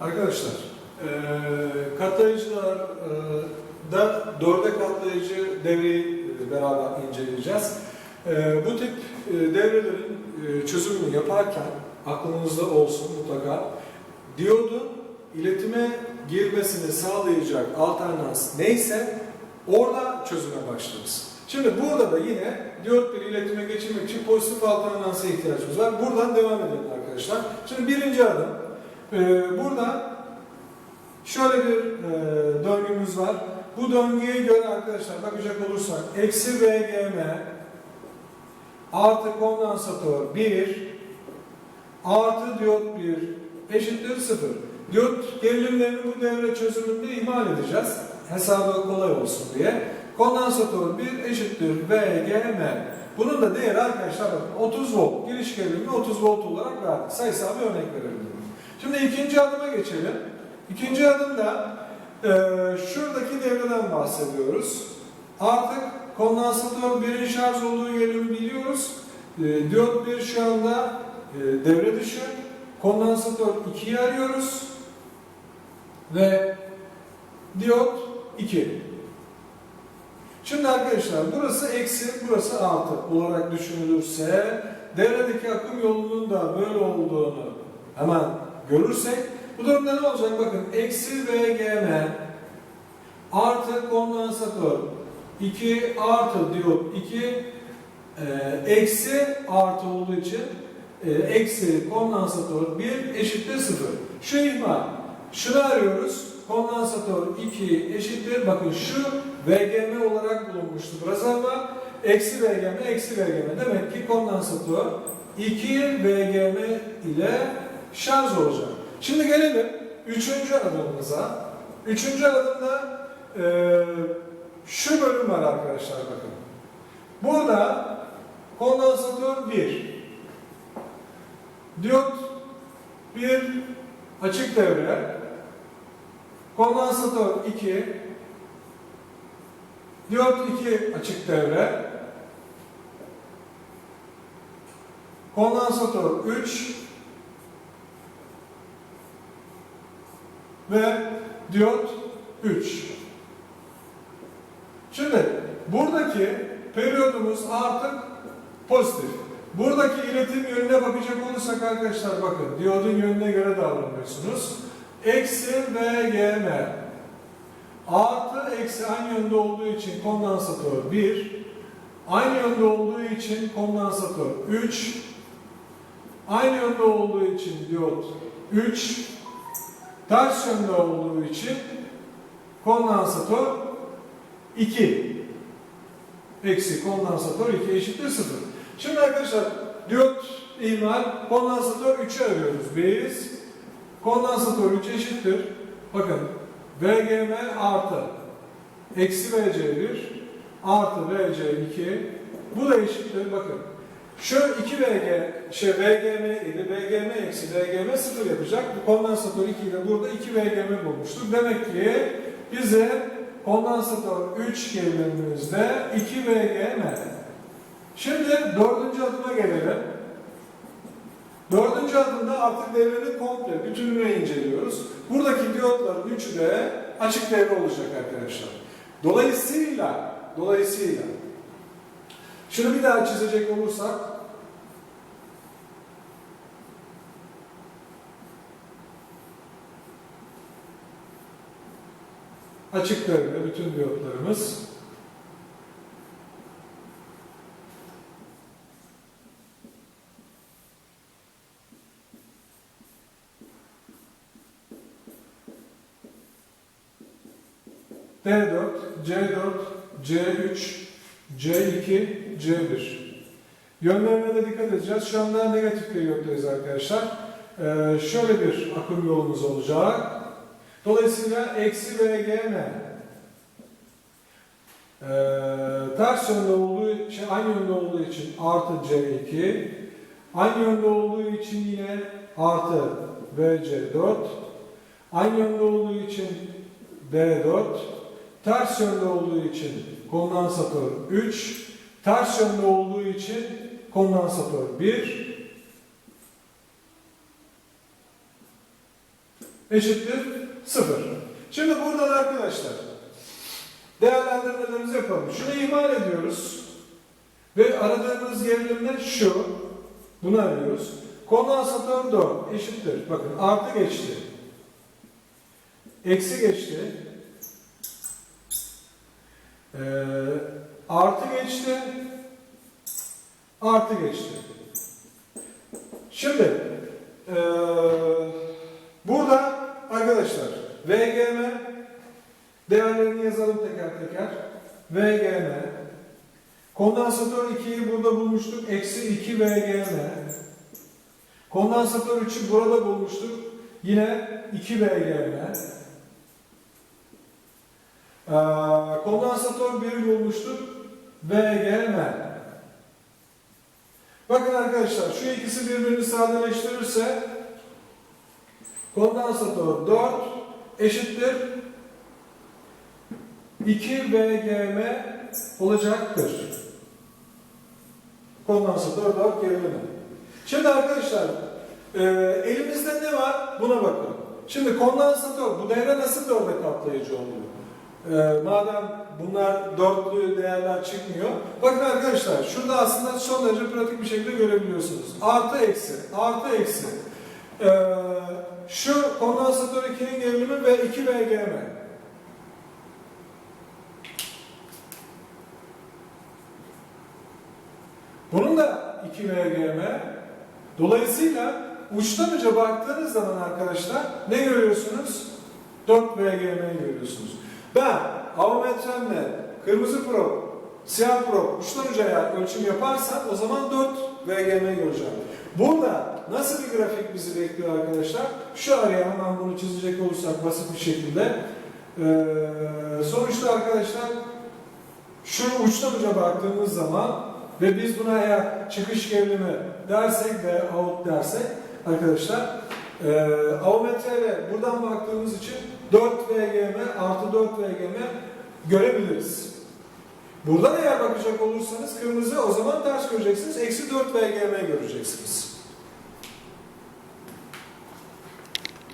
Arkadaşlar, e, katlayıcılar e, dörde katlayıcı devreyi beraber inceleyeceğiz. E, bu tip e, devrelerin e, çözümünü yaparken aklınızda olsun mutlaka diyodun iletime girmesini sağlayacak alternans neyse orada çözüme başlarız. Şimdi burada da yine diyot bir iletime geçirmek için pozitif alternansa ihtiyacımız var. Buradan devam edelim arkadaşlar. Şimdi birinci adım. Ee, burada şöyle bir e, döngümüz var. Bu döngüye göre arkadaşlar bakacak olursak eksi VGM artı kondansatör 1 artı diyot 1 eşittir 0. Diyot gerilimlerini bu devre çözümünde ihmal edeceğiz. Hesabı kolay olsun diye. Kondansatör 1 eşittir VGM. Bunun da değeri arkadaşlar bakın 30 volt. Giriş gerilimini 30 volt olarak verdik. Sayısal bir örnek verebilirim. Şimdi ikinci adıma geçelim. İkinci adımda e, şuradaki devreden bahsediyoruz. Artık kondansatör birin şarj olduğu yerini biliyoruz. E, diyot 1 şu anda e, devre dışı. Kondansatör 2'yi arıyoruz. Ve diyot 2. Şimdi arkadaşlar burası eksi, burası artı olarak düşünülürse devredeki akım yolunun da böyle olduğunu hemen görürsek bu durumda ne olacak? Bakın eksi VGM artı kondansatör 2 artı diyot 2 e, eksi artı olduğu için e, eksi kondansatör 1 eşittir 0. Şu ihmal. Şunu arıyoruz. Kondansatör 2 eşittir. Bakın şu VGM olarak bulunmuştu biraz ama eksi VGM eksi VGM. Demek ki kondansatör 2 VGM ile şarj olacak. Şimdi gelelim üçüncü adımımıza. Üçüncü adımda e, şu bölüm var arkadaşlar bakın. Burada kondansatör 1. Diyot 1 açık devre. Kondansatör 2. Diyot 2 açık devre. Kondansatör 3 ve diyot 3. Şimdi buradaki periyodumuz artık pozitif. Buradaki iletim yönüne bakacak olursak arkadaşlar bakın diyodun yönüne göre davranıyorsunuz. Eksi VGM artı eksi aynı yönde olduğu için kondansatör 1 aynı yönde olduğu için kondansatör 3 aynı yönde olduğu için diyot 3 ters yönde olduğu için kondansatör 2 eksi kondansatör 2 eşittir 0. Şimdi arkadaşlar diyot ihmal kondansatör 3'ü arıyoruz. Biz kondansatör 3 eşittir. Bakın VGM artı eksi VC1 artı VC2 bu da eşittir. Bakın şu 2 VG şey VGM idi. VGM eksi VGM 0 yapacak. Bu kondansatör 2 ile burada 2 VGM bulmuştur. Demek ki bize kondansatör 3 gerilimimizde 2 VGM. Şimdi dördüncü adıma gelelim. Dördüncü adımda artık devrenin komple bütününü inceliyoruz. Buradaki diyotların üçü de açık devre olacak arkadaşlar. Dolayısıyla dolayısıyla şunu bir daha çizecek olursak açık devre bütün diyotlarımız. D4, C4, C3, C2, C1. Yönlerine de dikkat edeceğiz. Şu anda negatif periyottayız arkadaşlar. Ee, şöyle bir akım yolumuz olacak. Dolayısıyla eksi VGM ee, ters yönde olduğu için, aynı yönde olduğu için artı C2 aynı yönde olduğu için yine artı VC4 aynı yönde olduğu için D4 ters yönde olduğu için kondansatör 3 ters yönde olduğu için kondansatör 1 eşittir 0. Şimdi buradan arkadaşlar değerlendirmelerimizi yapalım. Şunu ihmal ediyoruz. Ve aradığımız gerilim ne? Şu. Bunu arıyoruz. Kondansatör 4 eşittir. Bakın artı geçti. Eksi geçti. Ee, artı geçti. Artı geçti. Şimdi ee, burada arkadaşlar VGM değerlerini yazalım teker teker. VGM kondansatör 2'yi burada bulmuştuk. Eksi 2 VGM kondansatör 3'ü burada bulmuştuk. Yine 2 VGM ee, kondansatör 1'i bulmuştuk. VGM Bakın arkadaşlar şu ikisi birbirini sadeleştirirse kondansatör 4 eşittir 2 VGM olacaktır. Kondansatör 4 gerilimi. Şimdi arkadaşlar e, elimizde ne var buna bakın. Şimdi kondansatör bu devre nasıl dörde katlayıcı oluyor? E, madem bunlar dörtlü değerler çıkmıyor. Bakın arkadaşlar şurada aslında son derece pratik bir şekilde görebiliyorsunuz. Artı eksi, artı eksi. E, şu kondansatör 2'nin gerilimi ve 2 VGM. Bunun da 2 VGM. Dolayısıyla uçtan uca baktığınız zaman arkadaşlar ne görüyorsunuz? 4 VGM görüyorsunuz. Ben avometremle kırmızı prob, siyah prob uçtan ucaya ölçüm yaparsam o zaman 4 VGM göreceğim. Burada nasıl bir grafik bizi bekliyor arkadaşlar? Şu araya hemen bunu çizecek olursak basit bir şekilde. Ee, sonuçta arkadaşlar şu uçtan uca baktığımız zaman ve biz buna eğer çıkış gerilimi dersek ve out dersek arkadaşlar e, avometreyle buradan baktığımız 4 VGM görebiliriz. Buradan eğer bakacak olursanız kırmızı o zaman ters göreceksiniz. Eksi 4 VGM göreceksiniz.